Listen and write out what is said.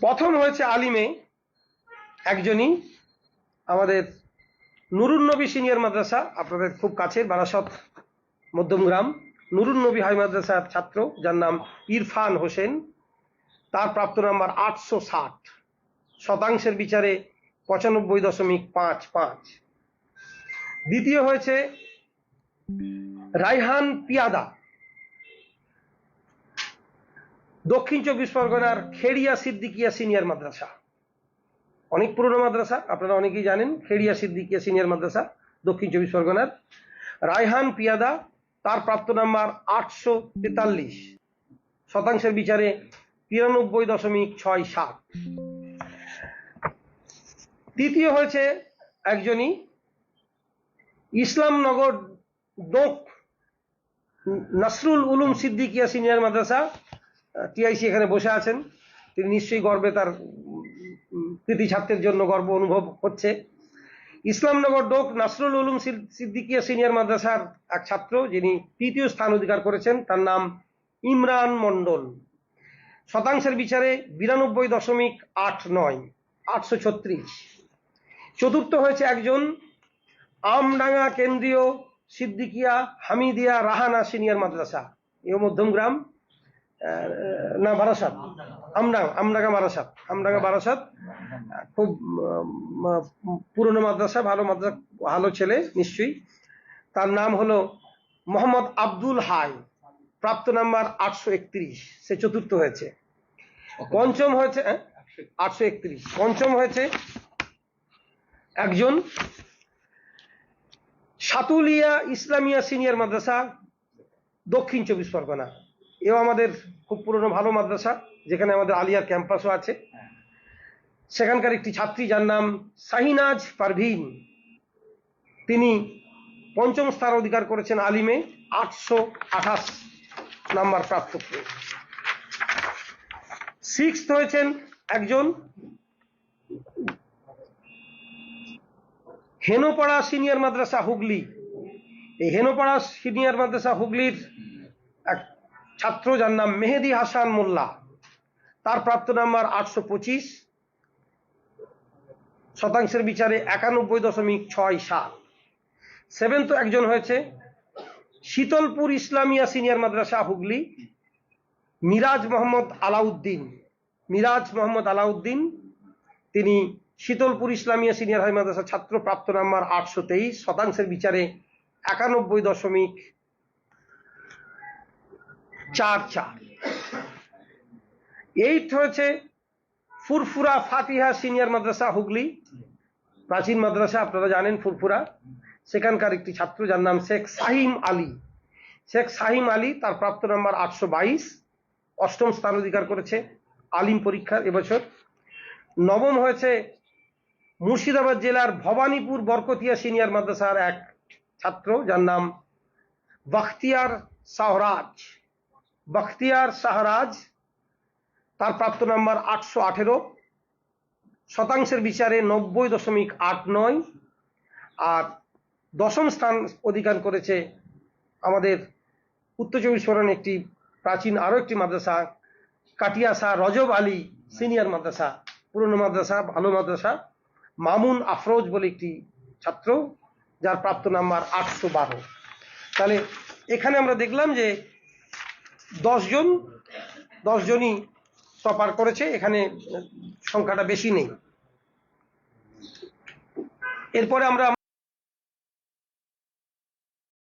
প্রথম হয়েছে আলিমে, একজনই আমাদের নুরুন নবী সিনিয়র মাদ্রাসা, আপনাদের খুব কাছের, বারাসত মধ্যমগ্রাম নুরুন নবী হাই মাদ্রাসার ছাত্র, যার নাম ইরফান হোসেন। তার প্রাপ্ত নাম্বার আটশো ষাট। শতাংশের বিচারে পঁচানব্বই দশমিক পাঁচ পাঁচ। দ্বিতীয় হয়েছে রাইহান পিয়াদা। দক্ষিণ চব্বিশ পরগনার খেড়িয়া সিদ্দিকিয়া সিনিয়র মাদ্রাসা। অনেক পুরনো মাদ্রাসা, আপনারা অনেকেই জানেন, খেড়িয়া সিদ্দিকিয়া সিনিয়র মাদ্রাসা, দক্ষিণ চব্বিশ পরগনার। রায়হান পিয়াদা, তার প্রাপ্ত নাম্বার আটশো তেতাল্লিশ। শতাংশের বিচারে তিরানব্বই দশমিক ছয় সাত। তৃতীয় হয়েছে একজনই, ইসলামনগর দোক, নাসরুল উলুম সিদ্দিকিয়া সিনিয়র মাদ্রাসা টিআইসি এখানে বসে আছেন। তিনি নিশ্চয়ই গর্বে তার কৃতি ছাত্রের জন্য গর্ব অনুভব হচ্ছে। ইসলামনগর ডোক নাসরুল উলুম সিদ- সিদ্দিকিয়া সিনিয়র মাদ্রাসার এক ছাত্র, যিনি তৃতীয় স্থান অধিকার করেছেন, তার নাম ইমরান মণ্ডল। শতাংশের বিচারে বিরানব্বই দশমিক আট নয়, আটশো ছত্রিশ। চতুর্থ হয়েছে একজন আমডাঙ্গা কেন্দ্রীয় সিদ্দিকিয়া হামিদিয়া রাহানা সিনিয়র মাদ্রাসা এও মধ্যমগ্রাম না বারাসাত। আমডাঙ্গা আমডাঙ্গা বারাসাত। আমডাঙ্গা বারাসাত খুব পুরনো মাদ্রাসা ভালো মাদ্রাসা ভালো ছেলে নিশ্চয়ই। তার নাম হলো মোহাম্মদ আব্দুল হাই। প্রাপ্ত নাম্বার আটশো একত্রিশ। সে চতুর্থ হয়েছে। পঞ্চম হয়েছে আটশো একত্রিশ। পঞ্চম হয়েছে একজন সাতুলিয়া ইসলামিয়া সিনিয়র মাদ্রাসা দক্ষিণ চব্বিশ পরগনা। এও আমাদের খুব পুরনো ভালো মাদ্রাসা, যেখানে আমাদের আলিয়ার ক্যাম্পাসও আছে। সেখানকার একটি ছাত্রী যার নাম শাহিনাজ পারভিন। তিনি পঞ্চম স্থান অধিকার করেছেন আলিমে, আটশো আঠাশ নাম্বার প্রাপ্ত সিক্স হয়েছেন একজন হেনোপাড়া সিনিয়র মাদ্রাসা হুগলি। এই হেনোপাড়া সিনিয়র মাদ্রাসা হুগলির ছাত্র যার নাম মেহেদি হাসান মোল্লা। তার প্রাপ্ত নাম্বার আটশো পঁচিশ। শতাংশের বিচারে একানব্বই দশমিক ছয় সাত। সেভেন তো একজন হয়েছে। শীতলপুর ইসলামিয়া সিনিয়র মাদ্রাসা, হুগলি। মিরাজ মোহাম্মদ আলাউদ্দিন। মিরাজ মোহাম্মদ আলাউদ্দিন। তিনি শীতলপুর ইসলামিয়া সিনিয়র হাই মাদ্রাসা ছাত্র, প্রাপ্ত নাম্বার আটশো তেইশ। শতাংশের বিচারে একানব্বই দশমিক চার চার এইট হয়েছে ফুরফুরা ফাতিহা সিনিয়র মাদ্রাসা হুগলি, প্রাচীন মাদ্রাসা, আপনারা জানেন ফুরফুরা। সেখানকার একটি ছাত্র যার নাম শেখ সাহিম আলী। শেখ সাহিম আলী তার প্রাপ্ত নাম্বার আটশো বাইশ, অষ্টম স্থান অধিকার করেছে আলিম পরীক্ষার এবছর। নবম হয়েছে মুর্শিদাবাদ জেলার ভবানীপুর বরকতিয়া সিনিয়র মাদ্রাসার এক ছাত্র যার নাম বাখতিয়ার শাহরাজ বখতিয়ার শাহরাজ, তার প্রাপ্ত নাম্বার আটশো আঠেরো, শতাংশের বিচারে নব্বই দশমিক আট নয়, আর দশম স্থান অধিকার করেছে আমাদের উত্তর চব্বিশ পরগনার একটি প্রাচীন আরও একটি মাদ্রাসা কাটিয়াসা রজব আলী সিনিয়র মাদ্রাসা, পুরনো মাদ্রাসা, ভালো মাদ্রাসা, মামুন আফরোজ বলে একটি ছাত্র, যার প্রাপ্ত নাম্বার আটশো বারো। তাহলে এখানে আমরা দেখলাম যে দশজন দশজনই টপার করেছে এখানে সংখ্যাটা বেশি নেই। এরপরে আমরা